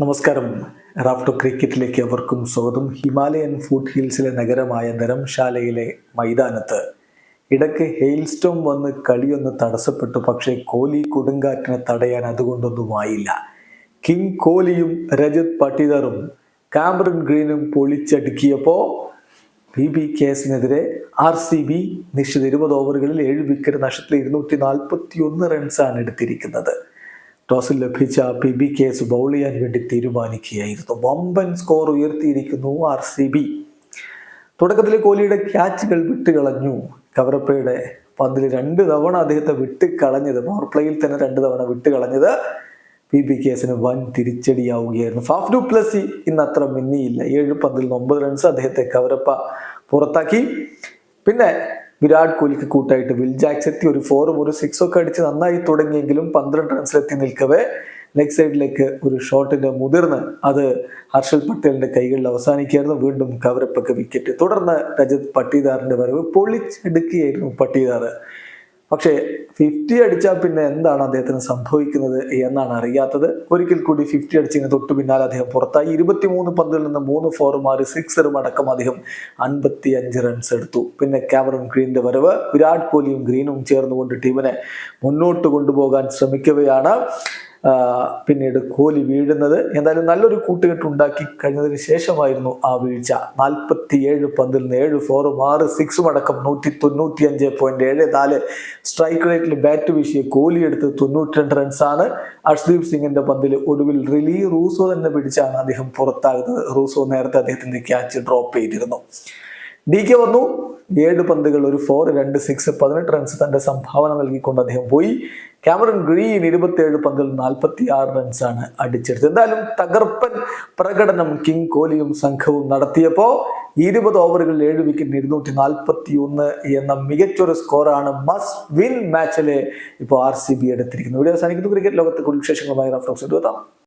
നമസ്കാരം. റാഫ്റ്റോ ക്രിക്കറ്റിലേക്ക് അവർക്കും സ്വാഗതം. ഹിമാലയൻ ഫുഡ് ഹിൽസിലെ നഗരമായ ധരംശാലയിലെ മൈതാനത്ത്. ഇടയ്ക്ക് ഹെയിൽസ്റ്റോം വന്ന് കളിയൊന്ന് തടസ്സപ്പെട്ടു. പക്ഷേ കോഹ്ലി കൊടുങ്കാറ്റിനെ തടയാൻ അതുകൊണ്ടൊന്നും ആയില്ല. കിങ് കോഹ്ലിയും രജത് പട്ടിദറും കാമറൻ ഗ്രീനും പൊളിച്ചടുക്കിയപ്പോൾ പി ബി കേസിനെതിരെ ആർ സി ബി നിശ്ചിത ഇരുപത് ഓവറുകളിൽ ഏഴ് വിക്കറ്റ് നഷ്ടത്തിൽ ഇരുന്നൂറ്റി നാൽപ്പത്തി ഒന്ന് റൺസാണ് എടുത്തിരിക്കുന്നത്. ടോസിൽ ലഭിച്ച പി ബി കേസ് ബൗൾ ചെയ്യാൻ വേണ്ടി തീരുമാനിക്കുകയായിരുന്നു. വമ്പൻ സ്കോർ ഉയർത്തിയിരിക്കുന്നു ആർ സി ബി. തുടക്കത്തിൽ കോഹ്ലിയുടെ ക്യാച്ചുകൾ വിട്ടുകളഞ്ഞു കവറപ്പയുടെ പന്തിൽ രണ്ട് തവണ അദ്ദേഹത്തെ വിട്ടുകളഞ്ഞത് പവർ പ്ലേയിൽ തന്നെ രണ്ട് തവണ വിട്ടുകളഞ്ഞത് പി ബി കേസിന് വൻ തിരിച്ചടിയാവുകയായിരുന്നു. ഫാഫ് ഡു പ്ലസി ഇന്ന് അത്ര മിന്നിയില്ല. ഏഴ് പന്തിൽ നിന്ന് ഒമ്പത് റൺസ് അദ്ദേഹത്തെ കവരപ്പ പുറത്താക്കി. പിന്നെ വിരാട് കോഹ്ലിക്ക് കൂട്ടായിട്ട് വിൽ ജാക്സ് എത്തി. ഒരു ഫോറും ഒരു സിക്സും ഒക്കെ അടിച്ച് നന്നായി തുടങ്ങിയെങ്കിലും പന്ത്രണ്ട് റൺസിലെത്തി നിൽക്കവേ. ലെഗ് സൈഡിലേക്ക് ഒരു ഷോട്ടിന്റെ മുതിർന്ന് അത് ഹർഷൽ പട്ടേലിന്റെ കൈകളിൽ അവസാനിക്കുകയായിരുന്നു. വീണ്ടും കവരപ്പൊക്കെ വിക്കറ്റ് തുടർന്ന് രജത് പട്ടീദാറിന്റെ വരവ് പൊളിച്ചെടുക്കുകയായിരുന്നു പട്ടീദാർ പക്ഷേ ഫിഫ്റ്റി അടിച്ചാൽ പിന്നെ എന്താണ് അദ്ദേഹത്തിന് സംഭവിക്കുന്നത് എന്നാണ് അറിയാത്തത്. ഒരിക്കൽ കൂടി ഫിഫ്റ്റി അടിച്ചതിന് തൊട്ട് പിന്നാലെ അദ്ദേഹം പുറത്തായി. ഇരുപത്തിമൂന്ന് പന്തിൽ നിന്ന് മൂന്ന് ഫോറുമാർ സിക്സറും അടക്കം അദ്ദേഹം അൻപത്തി അഞ്ച് റൺസ് എടുത്തു. പിന്നെ ക്യാമറൺ ഗ്രീനിന്റെ വരവ് വിരാട് കോഹ്ലിയും ഗ്രീനും ചേർന്നുകൊണ്ട് ടീമിനെ മുന്നോട്ട് കൊണ്ടുപോകാൻ ശ്രമിക്കവെയാണ്. ആ, പിന്നീട് കോലി വീഴുന്നത്. എന്തായാലും നല്ലൊരു കൂട്ടുകെട്ട് ഉണ്ടാക്കി കഴിഞ്ഞതിന് ശേഷമായിരുന്നു ആ വീഴ്ച. നാൽപ്പത്തി ഏഴ് പന്തിൽ നിന്ന് ഏഴ് ഫോറും ആറ് സിക്സും അടക്കം നൂറ്റി തൊണ്ണൂറ്റി അഞ്ച് പോയിന്റ് ഏഴ് നാല് സ്ട്രൈക്ക് റേറ്റിൽ ബാറ്റ് വീശിയ കോലി എടുത്ത് തൊണ്ണൂറ്റി രണ്ട് റൺസാണ് അർഷ്ദീപ് സിംഗിന്റെ പന്തിൽ ഒടുവിൽ റിലി റൂസോ തന്നെ പിടിച്ചാണ് അദ്ദേഹം പുറത്താകുന്നത്. റൂസോ നേരത്തെ അദ്ദേഹത്തിന്റെ ക്യാച്ച് ഡ്രോപ്പ് ചെയ്തിരുന്നു. ഡി കെ വന്നു. ഏഴ് പന്തുകൾ ഒരു ഫോർ രണ്ട് സിക്സ് പതിനെട്ട് റൺസ് തന്റെ സംഭാവന നൽകിക്കൊണ്ട് അദ്ദേഹം പോയി. ക്യാമറൺ ഗ്രീൻ ഇരുപത്തിയേഴ് പന്തിൽ നാൽപ്പത്തി ആറ് റൺസാണ് അടിച്ചെടുത്തത്. എന്തായാലും തകർപ്പൻ പ്രകടനം കിങ് കോഹ്ലിയും സംഘവും നടത്തിയപ്പോൾ ഇരുപത് ഓവറുകളിൽ ഏഴ് വിക്കറ്റിന് ഇരുന്നൂറ്റി നാൽപ്പത്തി ഒന്ന് എന്ന മികച്ചൊരു സ്കോറാണ് മസ് വിൻ മാച്ചിലെ ഇപ്പോൾ ആർ സി ബി എടുത്തിരിക്കുന്നത്. ഇവിടെ അവസാനിക്കുന്നു. ക്രിക്കറ്റ് ലോകത്തെ കുടുംബ വിശേഷങ്ങളുമായി റഫറൻസ് എടുത്താം